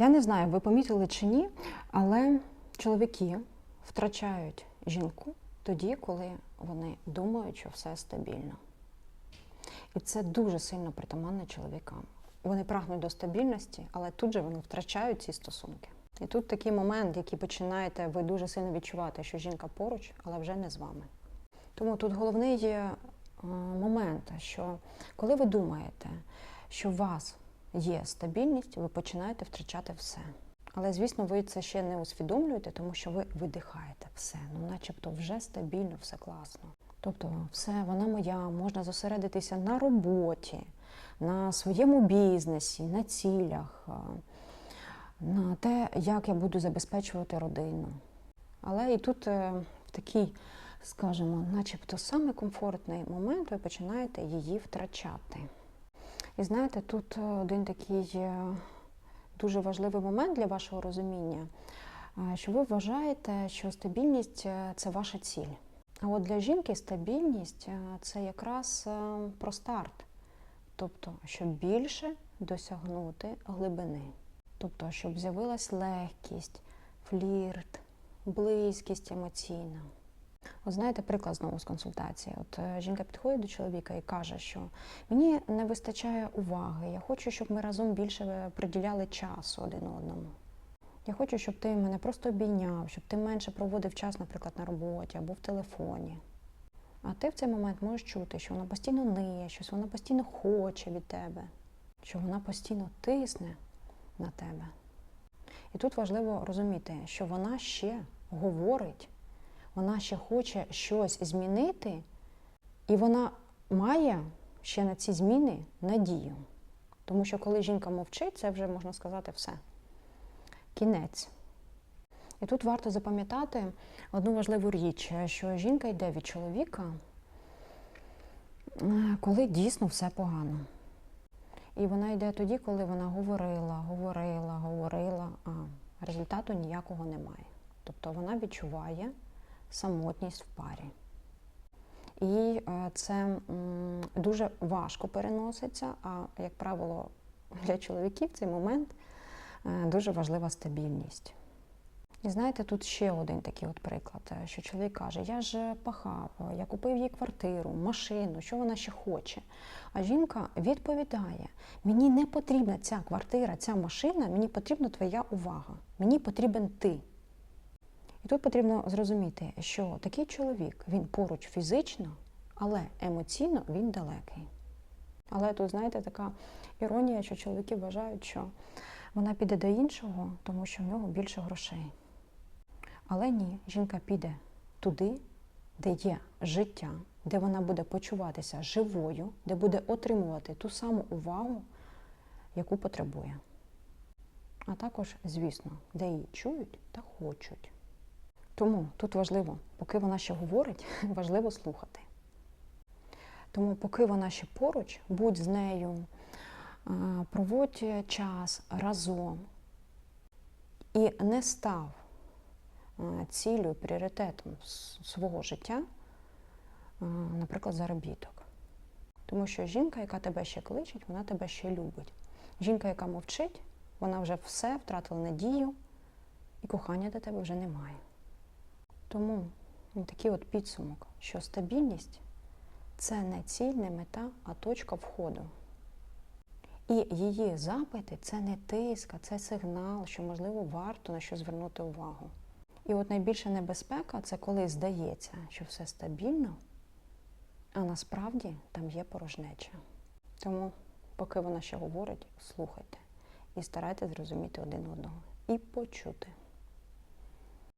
Я не знаю, ви помітили чи ні, але чоловіки втрачають жінку тоді, коли вони думають, що все стабільно. І це дуже сильно притаманне чоловікам. Вони прагнуть до стабільності, але тут же вони втрачають ці стосунки. І тут такий момент, який починаєте ви дуже сильно відчувати, що жінка поруч, але вже не з вами. Тому тут головний є е, момент, що коли ви думаєте, що вас є стабільність, ви починаєте втрачати все. Але, звісно, ви це ще не усвідомлюєте, тому що ви видихаєте все. Ну, начебто, вже стабільно, все класно. Тобто, все, вона моя, можна зосередитися на роботі, на своєму бізнесі, на цілях, е, на те, як я буду забезпечувати родину. Але і тут е, в такий, скажімо, начебто самий комфортний момент ви починаєте її втрачати. І знаєте, тут е, один такий е, дуже важливий момент для вашого розуміння, е, що ви вважаєте, що стабільність це ваша ціль. А от для жінки стабільність це якраз про старт. Тобто, щоб більше досягнути глибини. Тобто, щоб з'явилась легкість, флірт, близькість емоційна. От знаєте, приклад знову з консультації. От е, жінка підходить до чоловіка і каже, що мені не вистачає уваги, я хочу, щоб ми разом більше е, приділяли часу один одному. Я хочу, щоб ти мене просто обійняв, щоб ти менше проводив час, наприклад, на роботі або в телефоні. А ти в цей момент можеш чути, що вона постійно ниє, щось вона постійно хоче від тебе, що вона постійно тисне на тебе. І тут важливо розуміти, що вона ще говорить, вона ще хоче щось змінити, і вона має ще на ці зміни надію. Тому що коли жінка мовчить, це вже можна сказати все. Кінець. І тут варто запам'ятати одну важливу річ, що жінка йде від чоловіка, коли дійсно все погано. І вона йде тоді, коли вона говорила, говорила, говорила, а результату ніякого немає. Тобто вона відчуває самотність в парі. І е, це дуже важко переноситься, а, як правило, для чоловіків цей момент е, дуже важлива стабільність. І знаєте, тут ще один такий от приклад, е, що чоловік каже: я ж пахав, я купив їй квартиру, машину, що вона ще хоче. А жінка відповідає: мені не потрібна ця квартира, ця машина, мені потрібна твоя увага, мені потрібен ти. І тут потрібно зрозуміти, що такий чоловік він поруч фізично, але емоційно він далекий. Але тут, знаєте, така іронія, що чоловіки вважають, що вона піде до іншого, тому що в нього більше грошей. Але ні, жінка піде туди, де є життя, де вона буде почуватися живою, де буде отримувати ту саму увагу, яку потребує. А також, звісно, де її чують та хочуть. Тому тут важливо, поки вона ще говорить, важливо слухати. Тому, поки вона ще поруч, будь з нею, проводь час разом і не став цілею, пріоритетом свого життя, наприклад, заробіток. Тому що жінка, яка тебе ще кличить, вона тебе ще любить. Жінка, яка мовчить, вона вже все втратила надію, і кохання до тебе вже немає. Тому ну, такий от підсумок, що стабільність це не ціль, не мета, а точка входу. І її запити це не тиск, а це сигнал, що, можливо, варто на що звернути увагу. І от найбільша небезпека це коли здається, що все стабільно, а насправді там є порожнеча. Тому, поки вона ще говорить, слухайте і старайтесь зрозуміти один одного і почути.